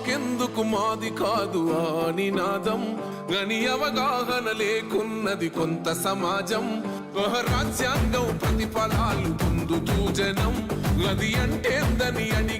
మాకెందుకు మాది కాదు ఆ నినాదం గని అవగాహన లేకున్నది కొంత సమాజం. రాజ్యాంగం ప్రతిఫలాలు పొందుతూ జనం. గది అంటేందని అని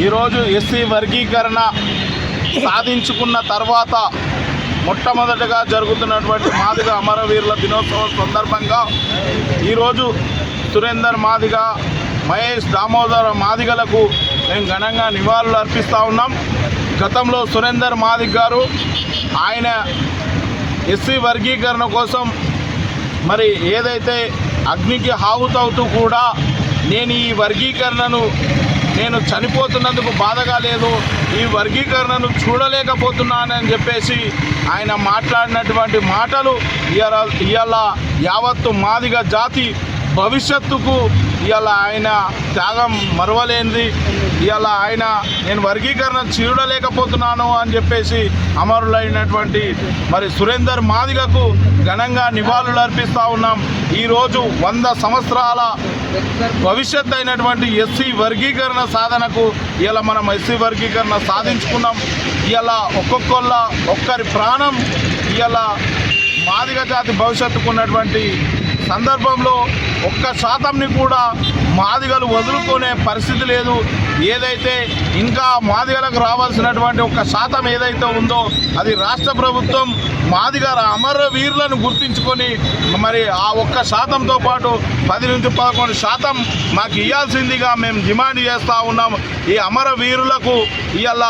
ఈరోజు ఎస్సీ వర్గీకరణ సాధించుకున్న తర్వాత మొట్టమొదటగా జరుగుతున్నటువంటి మాదిగ అమరవీరుల దినోత్సవం సందర్భంగా ఈరోజు సురేందర్ మాదిగ మహేష్ దామోదర్ మాదిగలకు మేము ఘనంగా నివాళులు అర్పిస్తూ ఉన్నాం. గతంలో సురేందర్ మాదిగ్ గారు ఆయన ఎస్సీ వర్గీకరణ కోసం మరి ఏదైతే అగ్నికి హావుతవుతూ కూడా నేను ఈ వర్గీకరణను నేను చనిపోతున్నందుకు బాధగా లేదు. ఈ వర్గీకరణను చూడలేకపోతున్నానని చెప్పేసి ఆయన మాట్లాడినటువంటి మాటలు ఇవాళ ఇవాళ యావత్తు మాదిగ జాతి భవిష్యత్తుకు ఇవాళ ఆయన త్యాగం మరవలేనిది. ఇవాళ ఆయన నేను వర్గీకరణ చూడలేకపోతున్నాను అని చెప్పేసి అమరులైనటువంటి మరి సురేందర్ మాదిగకు ఘనంగా నివాళులు అర్పిస్తూ ఉన్నాం. ఈరోజు వంద సంవత్సరాల భవిష్యత్ అయినటువంటి ఎస్సీ వర్గీకరణ సాధనకు ఇలా మనం ఎస్సీ వర్గీకరణ సాధించుకున్నాం ఇలా ఒక్కొక్కళ్ళ ఒక్కరి ప్రాణం ఇలా మాదిగ జాతి భవిష్యత్తుకు ఉన్నటువంటి సందర్భంలో ఒక్క శాతంని కూడా మాదిగలు వదులుకునే పరిస్థితి లేదు. ఏదైతే ఇంకా మాదిగలకు రావాల్సినటువంటి ఒక శాతం ఏదైతే ఉందో అది రాష్ట్ర ప్రభుత్వం మాదిగ అమర వీరులను గుర్తించుకొని మరి ఆ ఒక్క శాతంతో పాటు పది నుంచి పదకొండు శాతం మాకు ఇవ్వాల్సిందిగా మేము డిమాండ్ చేస్తూ ఉన్నాం. ఈ అమర వీరులకు ఇవాళ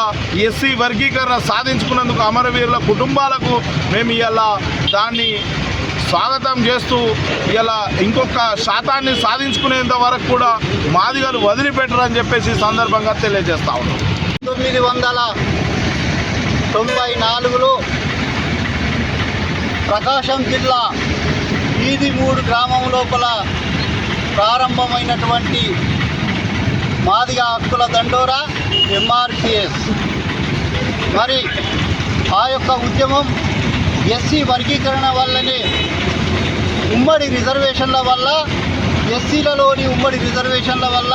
ఎస్సీ వర్గీకరణ సాధించుకున్నందుకు అమరవీరుల కుటుంబాలకు మేము ఇవాళ దాన్ని స్వాగతం చేస్తూ ఇలా ఇంకొక శాతాన్ని సాధించుకునేంత వరకు కూడా మాదిగలు వదిలిపెట్టరని చెప్పేసి సందర్భంగా తెలియజేస్తా ఉన్నాం. తొమ్మిది వందల తొంభై నాలుగులో ప్రకాశం జిల్లా వీధి మూడు గ్రామం లోపల ప్రారంభమైనటువంటి మాదిగ హక్కుల దండోరా ఎంఆర్పిఎస్ మరి ఆ యొక్క ఉద్యమం ఎస్సీ వర్గీకరణ వల్లనే ఉమ్మడి రిజర్వేషన్ల వల్ల ఎస్సీలలోని ఉమ్మడి రిజర్వేషన్ల వల్ల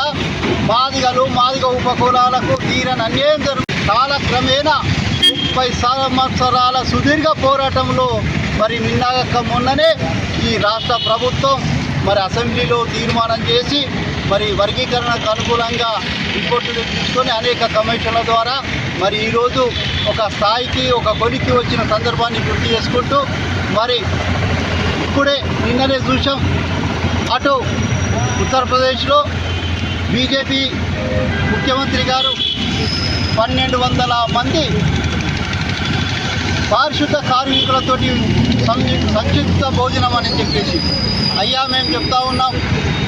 మాదిగలు మాదిగ ఉపకులాలకు తీరని అన్యాయం జరుగు కాలక్రమేణా ముప్పై సంవత్సరాల సుదీర్ఘ పోరాటంలో మరి నిన్నాక మొన్ననే ఈ రాష్ట్ర ప్రభుత్వం మరి అసెంబ్లీలో తీర్మానం చేసి మరి వర్గీకరణకు అనుకూలంగా రిపోర్టులు తీసుకొని అనేక కమిషన్ల ద్వారా మరి ఈరోజు ఒక స్థాయికి ఒక కొలికి వచ్చిన సందర్భాన్ని గుర్తు చేసుకుంటూ మరి ఇప్పుడే నిన్ననే చూసాం అటు ఉత్తరప్రదేశ్లో బీజేపీ ముఖ్యమంత్రి గారు పన్నెండు వందల మంది పారిశుద్ధ కార్మికులతోటి సంక్షిప్త సంయుక్త భోజనం అని చెప్పేసి. అయ్యా మేము చెప్తా ఉన్నాం.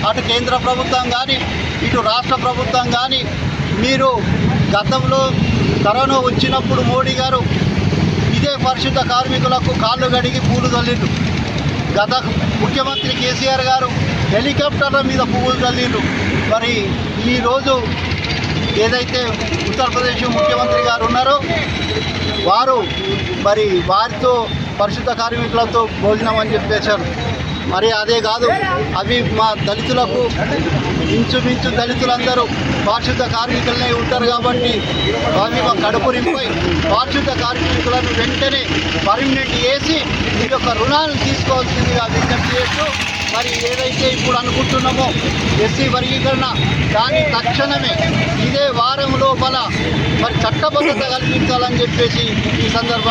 అటు కేంద్ర ప్రభుత్వం కానీ ఇటు రాష్ట్ర ప్రభుత్వం కానీ మీరు గతంలో కరోనా వచ్చినప్పుడు మోడీ గారు ఇదే పరిశుద్ధ కార్మికులకు కాళ్ళు గడిగి పూలు చల్లిండు గత ముఖ్యమంత్రి కేసీఆర్ గారు హెలికాప్టర్ల మీద పువ్వులు చల్లిండు మరి ఈరోజు ఏదైతే ఉత్తరప్రదేశ్ ముఖ్యమంత్రి గారు ఉన్నారో వారు మరి వారితో పరిశుద్ధ కార్మికులతో భోజనం అని చెప్పేశారు. మరి అదే కాదు అవి మా దళితులకు ఇంచుమించు దళితులందరూ పారిశుద్ధ కార్మికులనే ఉంటారు కాబట్టి అవి మా కడుపు నింపై పారిశుద్ధ కార్మికులను వెంటనే పర్మినెంట్ చేసి ఈ యొక్క రుణాలు తీసుకోవాల్సిందిగా విజ్ఞప్తి చేస్తూ మరి ఏదైతే ఇప్పుడు అనుకుంటున్నామో ఎస్సీ వర్గీకరణ దాని తక్షణమే ఇదే వారం లోపల మరి చట్టబద్ధత కల్పించాలని చెప్పేసి ఈ సందర్భంగా